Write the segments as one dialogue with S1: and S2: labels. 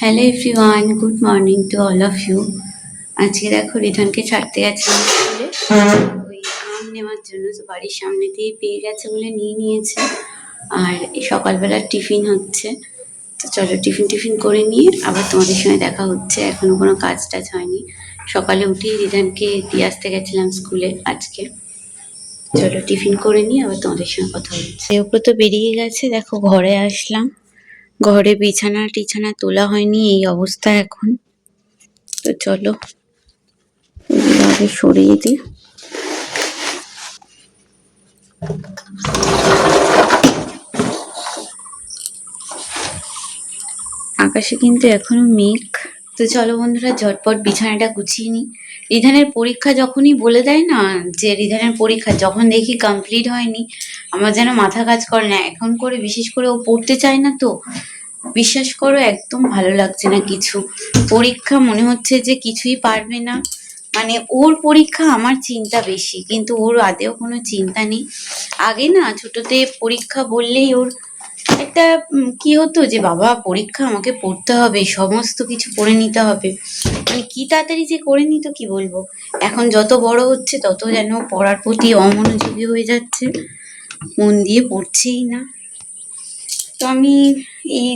S1: Hello everyone good morning to all of you আজকে দেখো রিটার্নকে ছাড়তে গেছিলাম স্কুলে। ওই আম নেওয়ার জন্য তো বাড়ির সামনে দিয়ে পেয়ে গেছে বলে নিয়ে নিয়েছে। আর এই সকালবেলা টিফিন হচ্ছে। তো চলো টিফিন টিফিন করে নিয়ে আবার তোমাদের সঙ্গে দেখা হচ্ছে। এখনও কোনো কাজ টাজ হয়নি। সকালে উঠেই রিটার্নকে দিয়ে আসতে গেছিলাম স্কুলে আজকে। চলো টিফিন করে নিয়ে আবার তোমাদের সঙ্গে কথা হচ্ছে। ওপরে তো বেরিয়ে গেছে, দেখো ঘরে আসলাম। ঘরে বিছানা টিছানা তোলা হয়নি, এই অবস্থা এখন। তো চলো আগে সরিয়ে দিই। আকাশে কিন্তু এখনও মেঘ। তো চলো বন্ধুরা, ঝটপট বিছানাটা গুছিয়ে নিই। রিধানের পরীক্ষা যখনই বলে দেয় না, যে রিধানের পরীক্ষা, যখন দেখি কমপ্লিট হয়নি, আমার যেন মাথা কাজ করে না। এখন করে, বিশেষ করে ও পড়তে চায় না তো বিশ্বাস করো, একদম ভালো লাগছে না কিছু। পরীক্ষা মনে হচ্ছে যে কিছুই পারবে না। মানে ওর পরীক্ষা আমার চিন্তা বেশি, কিন্তু ওর আদেও কোনো চিন্তা নেই। আগে না ছোটতে পরীক্ষা বললেই ওর একটা কি হতো যে, বাবা, পরীক্ষা আমাকে পড়তে হবে, সমস্ত কিছু পড়ে নিতে হবে। মানে কি তাড়াতাড়ি যে করে নিত কি বলব? এখন যত বড় হচ্ছে, তত যেন পড়ার প্রতি অমনোযোগী হয়ে যাচ্ছে। মন দিয়ে পড়ছেই না। তো আমি এই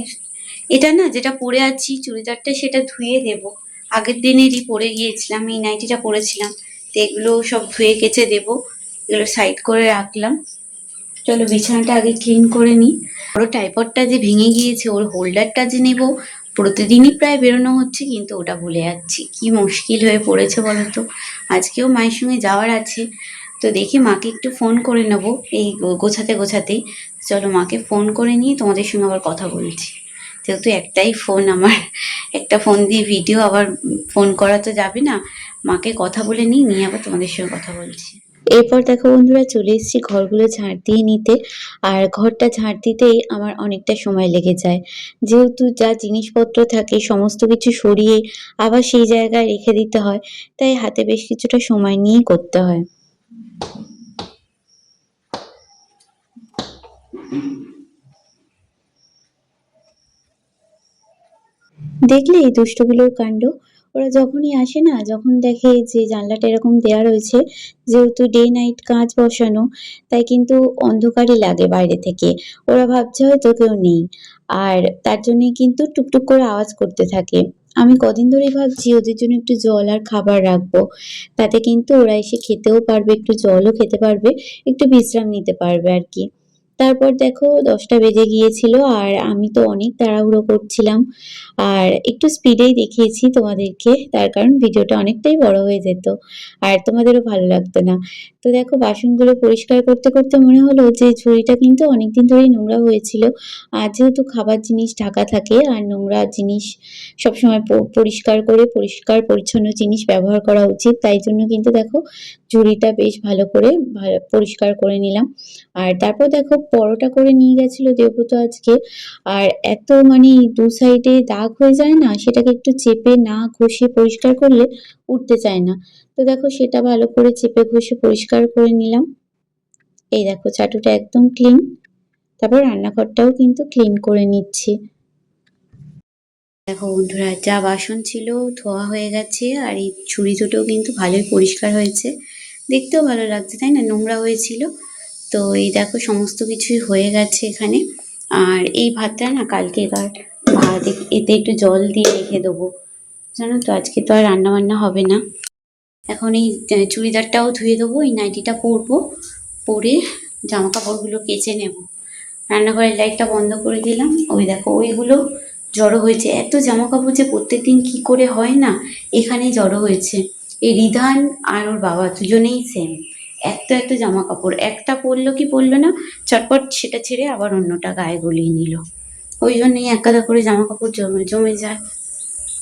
S1: এটা না যেটা পরে আছি, চুড়িদারটা সেটা ধুয়ে দেব। আগের দিনেরই পরে গিয়েছিলাম, এই নাইটিটা পরেছিলাম। তো এগুলো সব ধুয়ে কেচে দেব, এগুলো সাইড করে রাখলাম। চলো বিছানাটা আগে ক্লিন করে নিই। ওর টাইপডটা যে ভেঙে গিয়েছে, ওর হোল্ডারটা যে নেব, প্রতিদিনই প্রায় বেরোনো হচ্ছে, কিন্তু ওটা ভুলে যাচ্ছি। কি মুশকিল হয়ে পড়েছে বলো তো আজকেও মায়ের সঙ্গে যাওয়ার আছে। তো দেখি মাকে একটু ফোন করে নেব, এই গোছাতে গোছাতেই। চলো মাকে ফোন করে নিয়ে তোমাদের সঙ্গে আবার কথা বলছি। যেহেতু একটাই ফোন আমার। একটা ফোন দিয়ে ভিডিও আবার ফোন করা তো যাবে না। মাকে কথা বলে নিই, নিয়ে আবার তোমাদের সঙ্গে কথা বলছি। এরপর দেখো বন্ধুরা, চলে এসেছি ঘরগুলো ঝাড় দিয়ে নিতে। আর ঘরটা ঝাড় দিতেই আমার অনেকটা সময় লেগে যায়। যেহেতু যা জিনিসপত্র থাকে, সমস্ত কিছু সরিয়ে আবার সেই জায়গায় রেখে দিতে হয়। তাই হাতে বেশ কিছুটা সময় নিয়ে করতে হয়। দেখলে এই দুষ্টগুলোর কাণ্ড? ওরা যখনই আসে না, যখন দেখে যে জানলাটা এরকম দেওয়া রয়েছে, যেহেতু ডে নাইট কাঁচ বসানো, তাই কিন্তু অন্ধকারই লাগে বাইরে থেকে। ওরা ভাবছে হয়তো কেউ নেই। আর তার জন্যই কিন্তু টুকটুক করে আওয়াজ করতে থাকে। আমি কদিন ধরেই ভাবছি ওদের জন্য একটু জল আর খাবার রাখব। তাতে কিন্তু ওরা এসে খেতেও পারবে, একটু জলও খেতে পারবে, একটু বিশ্রাম নিতে পারবে আর কি। তারপর দেখো দশটা বেজে গিয়েছিল আর আমি তো অনেক তাড়াহুড়ো করছিলাম। আর একটু স্পিডেই দেখিয়েছি তোমাদেরকে, তার কারণ ভিডিওটা অনেকটাই বড় হয়ে যেত আর তোমাদেরও ভালো লাগতো না। তো দেখো বাসনগুলো পরিষ্কার করতে করতে মনে হলো যে ঝুড়িটা কিন্তু অনেকদিন ধরেই নোংরা হয়েছিল। আর যেহেতু খাবার জিনিস ঢাকা থাকে আর নোংরা জিনিস সবসময় পরিষ্কার করে পরিষ্কার পরিচ্ছন্ন জিনিস ব্যবহার করা উচিত, তাই জন্য কিন্তু দেখো ঝুড়িটা বেশ ভালো করে পরিষ্কার করে নিলাম। আর তারপর দেখো পরোটা করে নিয়ে গেছিল দেবব্রত আজকে। আর এত মানে দু সাইডে দাগ হয়ে যায় না, সেটাকে একটু চেপে না ঘষে পরিষ্কার করলে উঠতে চায় না। তো দেখো সেটা ভালো করে চেপে ঘষে পরিষ্কার করে নিলাম। এই দেখো চাটুটা একদম ক্লিন তারপর রান্নাঘরটাও কিন্তু ক্লিন করে নিচ্ছি। দেখো বন্ধুরা, যা বাসন ছিল ধোয়া হয়ে গেছে আর এই ছুরি দুটোও কিন্তু ভালোই পরিষ্কার হয়েছে। দেখতেও ভালো লাগছে, তাই না? নোংরা হয়েছিল। তো এই দেখো সমস্ত কিছুই হয়ে গেছে এখানে। আর এই ভাতটা না কালকে এবার ভাত এতে একটু জল দিয়ে রেখে দেবো। জানো তো, আজকে তো আর রান্না বান্না হবে না। এখন এই চুড়িদারটাও ধুয়ে দেবো, এই নাইটিটা পরবো, পরে জামা কাপড়গুলো কেচে নেব। রান্নাঘরের লাইটটা বন্ধ করে দিলাম। ওই দেখো, ওইগুলো জড়ো হয়েছে। এত জামা কাপড় যে প্রত্যেক দিন কী করে হয় না? এখানেই জড়ো হয়েছে। এই রিধান আর ওর বাবা দুজনেই সেম এত এত জামা কাপড় একটা পরলো কি পরলো না, চটপট সেটা ছেড়ে আবার অন্যটা গায়ে গলিয়ে নিল। ওই জন্যই একাদা করে জামা কাপড় জমে জমে যায়।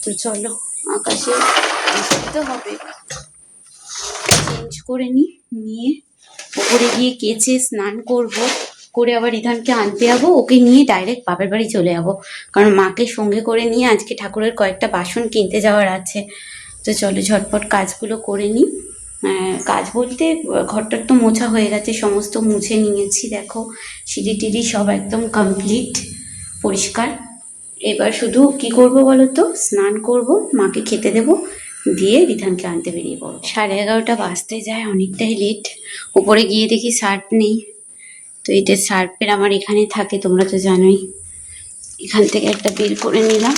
S1: তো চলো, আকাশে বসতে হবে। চেঞ্জ করে নি, নিয়ে ওপরে গিয়ে কেচে স্নান করব। করে আবার রিধানকে আনতে যাব, ওকে নিয়ে ডাইরেক্ট বাপের বাড়ি চলে যাব। কারণ মাকে সঙ্গে করে নিয়ে আজকে ঠাকুরের কয়েকটা বাসন কিনতে যাওয়ার আছে। তো চলো ঝটপট কাজগুলো করে নিই কাজ বলতে, ঘরটার তো মোছা হয়ে গেছে, সমস্ত মুছে নিয়েছি, দেখো। সিঁড়ি টিড়ি সব একদম কমপ্লিট পরিষ্কার। এবার শুধু কি করব বলো তো? স্নান করব, মাকে খেতে দেব, দিয়ে রিধানকে আনতে বেরিয়ে পড়ো সাড়ে এগারোটা বাজতে যায়, অনেকটাই লেট উপরে গিয়ে দেখি শার্ট নেই। তো এটা সার্ফের আমার এখানে থাকে, তোমরা তো জানোই। এখান থেকে একটা বের করে নিলাম।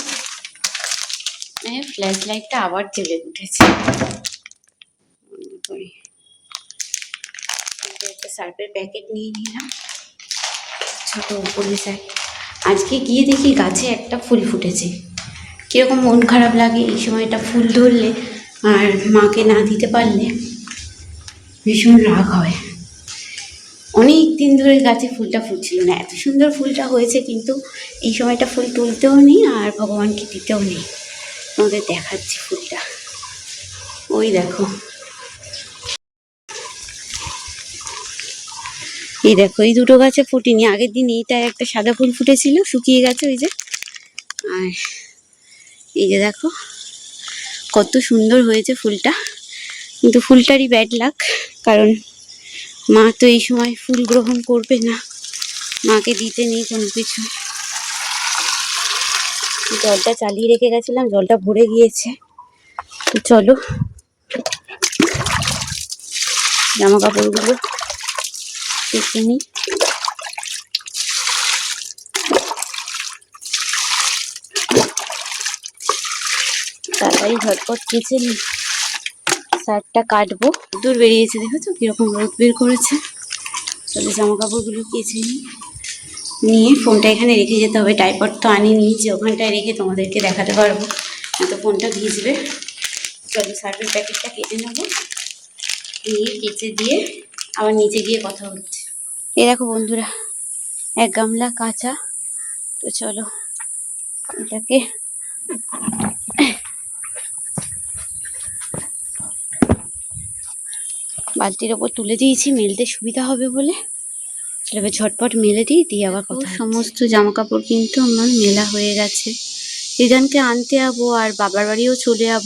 S1: ফ্ল্যাশ লাইটটা আবার জ্বলে উঠেছে। করি। একটা সার্ফের প্যাকেট নিয়ে নিলাম। ছোট উপরে যায় আজকে গিয়ে দেখি গাছে একটা ফুল ফুটেছে। কীরকম মন খারাপ লাগে এই সময়টা ফুল ধরলে আর মাকে না দিতে পারলে। ভীষণ রাগ হয়। অনেক দিন ধরে গাছে ফুলটা ফুটছিল না। এত সুন্দর ফুলটা হয়েছে কিন্তু এই সময়টা ফুল তুলতেও নেই আর ভগবানকে দিতেও নেই। তোমাদের দেখাচ্ছি ফুলটা। ওই দেখো। এই দেখো, এই দুটো গাছে ফুটিনি। আগের দিন এইটা একটা সাদা ফুল ফুটেছিল, শুকিয়ে গেছে ওই যে। আর এই যে দেখো, কত সুন্দর হয়েছে ফুলটা। কিন্তু ফুলটারই ব্যাড লাক কারণ মা তো এই সময় ফুল গ্রহণ করবে না। মাকে দিতে নেই কোনো কিছু। জলটা চালিয়ে রেখে গেছিলাম, জলটা ভরে গিয়েছে। চলো জামা কাপড়গুলো কেচে নিই তাড়াতাড়ি ঝটপট কেচে নিই। শার্টটা কাটবো। দূর বেরিয়েছে, দেখেছ? কীরকম রোদ বের করেছে। চলো জামা কাপড়গুলো কেচে নিই। নিয়ে ফোনটা এখানে রেখে যেতে হবে। টাইপড তো আনিনি, যে ওখানটায় রেখে তোমাদেরকে দেখাতে পারব। তো ফোনটা ভিজবে। চলো সার্ফের প্যাকেটটা কেটে নেব। নিয়ে কেচে দিয়ে আবার নিচে গিয়ে কথা হচ্ছে। এই দেখো বন্ধুরা, এক গামলা কাঁচা। তো চলো, এটাকে বালতির ওপর তুলে দিয়েছি, মেলতে সুবিধা হবে বলে। এবার ঝটপট মেলে দিই, দিয়ে আবার কথা সমস্ত জামা কাপড় কিন্তু আমার মেলা হয়ে গেছে। রিজানকে আনতে যাব আর বাবার বাড়িও চলে যাব।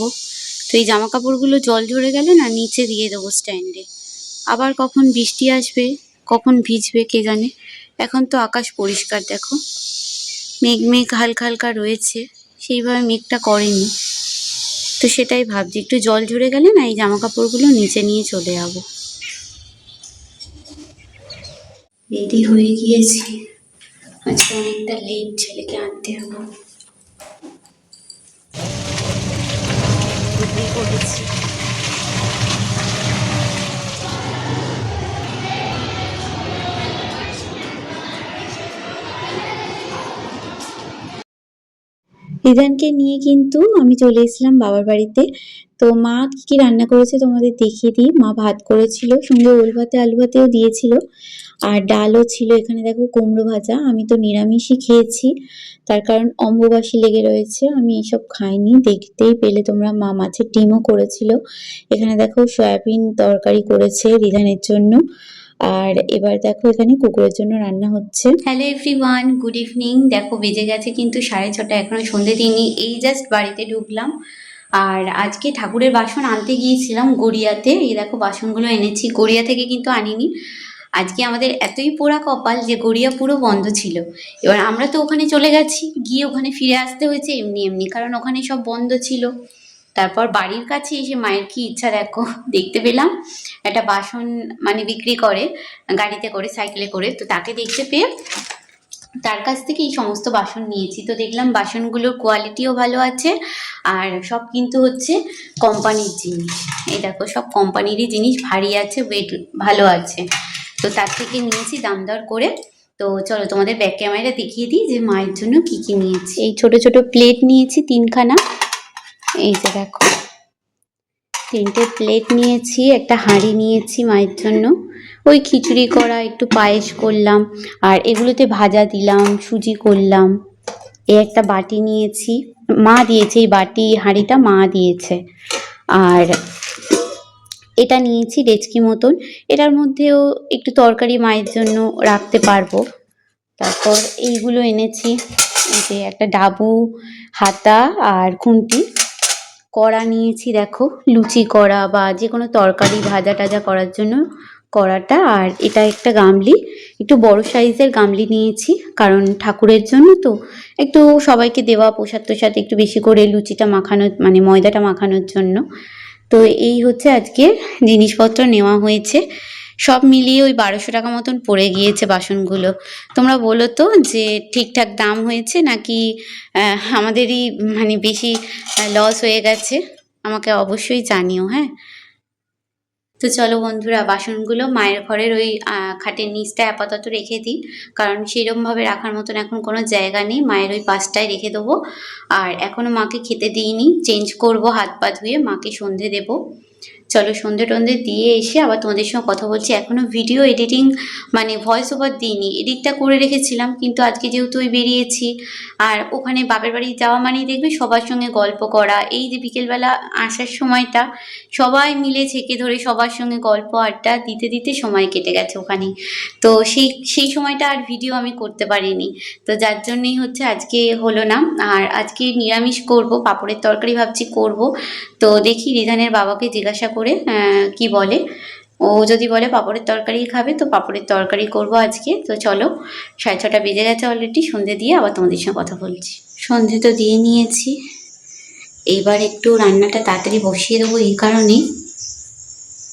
S1: তো এই জামা কাপড়গুলো জল ঝরে গেলে না, নিচে দিয়ে দেবো স্ট্যান্ডে আবার কখন বৃষ্টি আসবে কখন ভিজবে কে জানে? এখন তো আকাশ পরিষ্কার, দেখো। মেঘ মেঘ হালকা হালকা রয়েছে, সেইভাবে মেঘটা করেনি। তো সেটাই ভাবছি, একটু জল ঝরে গেলে না এই জামা কাপড়গুলো নিচে নিয়ে চলে যাব। রেডি হয়ে গিয়েছি। আজকে অনেকটা লেট ছেলেকে আনতে হব। করেছি। রিদানকে নিয়ে কিন্তু আমি চলে এসেছিলাম বাবার বাড়িতে। তো মা কি কি রান্না করেছে তোমাদের দেখিয়ে দিই। মা ভাত করেছিল, সঙ্গে ওল ভাতে, আলু ভাতেও দিয়েছিল। আর ডালও ছিল এখানে দেখো কুমড়ো ভাজা। আমি তো নিরামিষই খেয়েছি। তার কারণ অম্বুবাসী লেগে রয়েছে, আমি এইসব খাইনি। দেখতেই পেলে তোমরা, মা মাছের ডিমও করেছিল। এখানে দেখো সয়াবিন তরকারি করেছে রিধানের জন্য। আর এবার দেখো এখানে কুকুরের জন্য রান্না হচ্ছে। হ্যালো এভরিওয়ান গুড ইভিনিং দেখো বেজে গেছে কিন্তু সাড়ে ছটা, এখনও সন্ধে দিইনি এই জাস্ট বাড়িতে ঢুকলাম। আর আজকে ঠাকুরের বাসন আনতে গিয়েছিলাম গড়িয়াতে। এই দেখো বাসনগুলো এনেছি। গড়িয়া থেকে কিন্তু আনিনি। আজকে আমাদের এতই পোড়া কপাল যে গড়িয়া পুরো বন্ধ ছিল। এবার আমরা তো ওখানে চলে গেছি। গিয়ে ওখানে ফিরে আসতে হয়েছে এমনি এমনি, কারণ ওখানে সব বন্ধ ছিল। তারপর বাড়ির কাছে এসে মায়ের কি ইচ্ছা দেখো, দেখতে পেলাম। একটা বাসন মানে বিক্রি করে, গাড়িতে করে সাইকেলে করে, তো তাকে দেখতে পেয়ে তার কাছ থেকে এই সমস্ত বাসন নিয়েছি। তো দেখলাম বাসনগুলোর কোয়ালিটিও ভালো আছে, আর সব কিন্তু হচ্ছে কোম্পানির জিনিস। এই দেখো, সব কোম্পানিরই জিনিস, ভারী আছে ওয়েট ভালো আছে। তো তার থেকে নিয়েছি দাম দর করে। তো চলো তোমাদের ব্যাক ক্যামেরা দেখিয়ে দিই যে মায়ের জন্য কি কি নিয়েছি। এই ছোট ছোট প্লেট নিয়েছি তিনখানা। এই যে দেখো। তিনটে প্লেট নিয়েছি, একটা হাঁড়ি নিয়েছি মায়ের জন্য। ওই খিচুড়ি করা, একটু পায়েস করলাম, আর এগুলোতে ভাজা দিলাম, সুজি করলাম। এই একটা বাটি নিয়েছি। মা দিয়েছে এই বাটি, হাঁড়িটা মা দিয়েছে। আর এটা নিয়েছি ডেচকি মতন। এটার মধ্যেও একটু তরকারি মায়ের জন্য রাখতে পারব। তারপর এইগুলো এনেছি। যে একটা ডাবু, হাতা আর খুন্তি। কড়া নিয়েছি দেখো, লুচি কড়া বা যে কোনো তরকারি ভাজা টাজা করার জন্য কড়াটা। আর এটা একটা গামলি, একটু বড় সাইজের গামলি নিয়েছি কারণ ঠাকুরের জন্য তো। একটু সবাইকে দেওয়া, প্রসাদ তোসাদ একটু বেশি করে লুচিটা মাখানোর মানে ময়দাটা মাখানোর জন্য। তো এই হচ্ছে আজকে জিনিসপত্র নেওয়া হয়েছে। সব মিলিয়ে ওই বারোশো টাকা মতন পড়ে গিয়েছে বাসনগুলো। তোমরা বলো তো যে ঠিকঠাক দাম হয়েছে নাকি আমাদেরই মানে বেশি লস হয়ে গেছে? আমাকে অবশ্যই জানিও হ্যাঁ? তো চলো বন্ধুরা, বাসনগুলো মায়ের ঘরের ওই খাটের নিচটা আপাতত রেখে দিই। কারণ সেরমভাবে রাখার মতন এখন কোনো জায়গা নেই। মায়ের ওই পাশটায় রেখে দেবো। আর এখনও মাকে খেতে দিইনি। চেঞ্জ করব হাত পা ধুয়ে, মাকে সন্ধে দেবো। চলো সন্ধে টন্ধে দিয়ে এসে আবার তোমাদের সঙ্গে কথা বলছি। এখনও ভিডিও এডিটিং মানে ভয়েস ওভার দিইনি। এডিটটা করে রেখেছিলাম, কিন্তু আজকে যেহেতু ওই বেরিয়েছি, আর ওখানে বাপের বাড়ি যাওয়া মানেই দেখবে সবার সঙ্গে গল্প করা। এই যে বিকেলবেলা আসার সময়টা, সবাই মিলে ছেকে ধরে সবার সঙ্গে গল্প, আড্ডা দিতে দিতে সময় কেটে গেছে ওখানে। তো সেই সেই সময়টা আর ভিডিও আমি করতে পারিনি। তো যার জন্যই হচ্ছে আজকে হলো না। আর আজকে নিরামিষ করব, পাপড়ের তরকারি ভাবছি করব। তো দেখি রিধানের বাবাকে জিজ্ঞাসা করে কি বলে? ও যদি বলে পাপড়ের তরকারি খাবে, তো পাপড়ের তরকারি করব আজকে। তো চলো, সাড়ে ছটা বেজে গেছে অলরেডি সন্ধে দিয়ে আবার তোমাদের সঙ্গে কথা বলছি। সন্ধে তো দিয়ে নিয়েছি। এইবার একটু রান্নাটা তাড়াতাড়ি বসিয়ে দেবো এই কারণেই।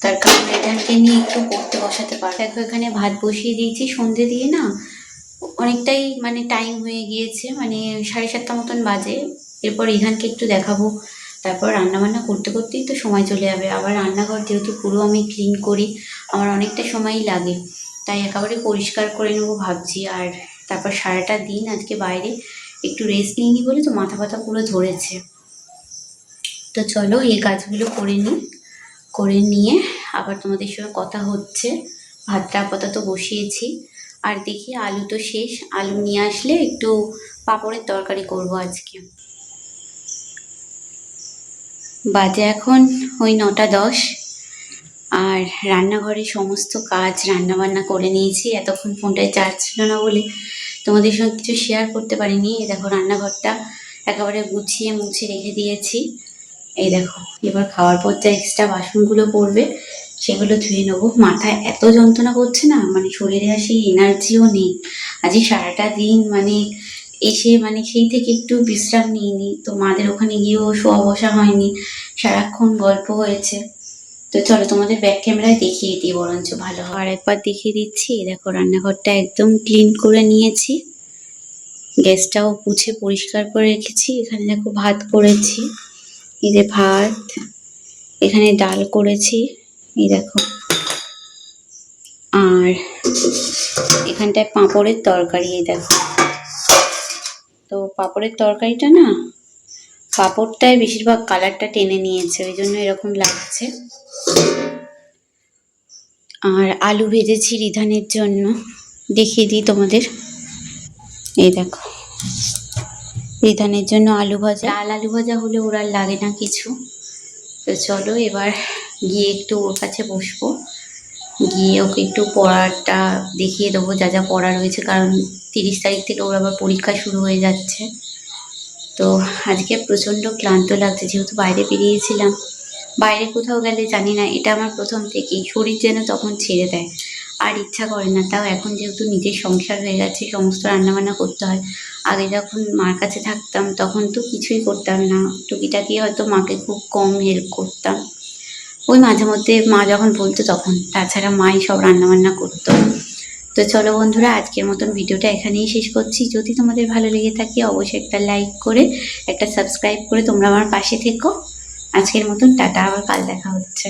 S1: তার কারণ রিধানকে নিয়ে একটু পড়তে বসাতে পারব। দেখো, এখানে ভাত বসিয়ে দিয়েছি সন্ধে দিয়ে না। অনেকটাই মানে টাইম হয়ে গিয়েছে মানে সাড়ে সাতটা মতন বাজে। এরপর রিহানকে একটু দেখাবো। তারপর রান্না বান্না করতে করতেই তো সময় চলে যাবে। আবার রান্নাঘর যেহেতু পুরো আমি ক্লিন করি, আমার অনেকটা সময়ই লাগে। তাই একেবারে পরিষ্কার করে নেব ভাবছি। আর তারপর সারাটা দিন আজকে বাইরে একটু রেস্ট নিইনি বলে তো মাথা ব্যথা পুরো ধরেছে। তো চলো এই কাজগুলো করে নিই, করে নিয়ে আবার তোমাদের সঙ্গে কথা হচ্ছে। ভাতটা আপাতত বসিয়েছি। আর দেখি আলু তো শেষ, আলু নিয়ে আসলে একটু পাঁপড়ের তরকারি করব আজকে। বাজে এখন ওই নটা দশ। আর রান্নাঘরে সমস্ত কাজ রান্না বান্না করে নিয়েছি। এতক্ষণ ফোনটায় চার্জ ছিল না বলে তোমাদের সঙ্গে কিছু শেয়ার করতে পারিনি। এই দেখো রান্নাঘরটা একেবারে গুছিয়ে মুছে রেখে দিয়েছি। এই দেখো, এবার খাওয়ার পর যা এক্সট্রা বাসনগুলো পড়বে সেগুলো ধুয়ে নেব। মাথায় এত যন্ত্রণা করছে না মানে শরীরে আর সেই এনার্জিও নেই। আজকে সারাটা দিন মানে এসে মানে সেই থেকে একটু বিশ্রাম নিইনি তো মাদের ওখানে গিয়েও শোয়া বসা হয়নি। সারাক্ষণ গল্প হয়েছে। তো চলো তোমাদের ব্যাক ক্যামেরায় দেখিয়ে দিই বরঞ্চ ভালো আর একবার দেখিয়ে দিচ্ছি দেখো রান্নাঘরটা একদম ক্লিন করে নিয়েছি। গ্যাসটাও পুছে পরিষ্কার করে রেখেছি। এখানে দেখো ভাত করেছি, এই যে ভাত, এখানে ডাল করেছি, এই দেখো। আর এখানটায় পাঁপড়ের তরকারি, এই দেখো। তো পাঁপড়ের তরকারিটা না পাঁপড়টায় বেশিরভাগ কালারটা টেনে নিয়েছে, ওই জন্য এরকম লাগছে। আর আলু ভেজেছি রিধানের জন্য। দেখিয়ে দিই তোমাদের। এই দেখো। রিধানের জন্য আলু ভাজা। লাল আলু ভাজা হলে ওর আর লাগে না কিছু। তো চলো এবার গিয়ে একটু ওর কাছে বসবো। গিয়ে ওকে একটু পড়াটা দেখিয়ে দেবো, যা যা পড়া রয়েছে। কারণ তিরিশ তারিখ থেকে ওর আবার পরীক্ষা শুরু হয়ে যাচ্ছে। তো আজকে প্রচণ্ড ক্লান্ত লাগছে, যেহেতু বাইরে বেরিয়েছিলাম। বাইরে কোথাও গেলে জানি না, এটা আমার প্রথম থেকেই। শরীর যেন তখন ছেড়ে দেয়। আর ইচ্ছা করে না, তাও এখন যেহেতু নিজের সংসার হয়ে গেছে, সমস্ত রান্নাবান্না করতে হয়। আগে যখন মার কাছে থাকতাম, তখন তো কিছুই করতাম না। টুকিটাকি হয়তো মাকে খুব কম হেল্প করতাম। ওই মাঝে মধ্যে মা যখন বলতো তখন, তাছাড়া মাই সব রান্নাবান্না করতো। তো চলো বন্ধুরা, আজকের মতন ভিডিওটা এখানেই শেষ করছি। যদি তোমাদের ভালো লেগে থাকে, অবশ্যই একটা লাইক করে, একটা সাবস্ক্রাইব করে তোমরা আমার পাশে থেকো। আজকের মতন টাটা, আবার কাল দেখা হচ্ছে।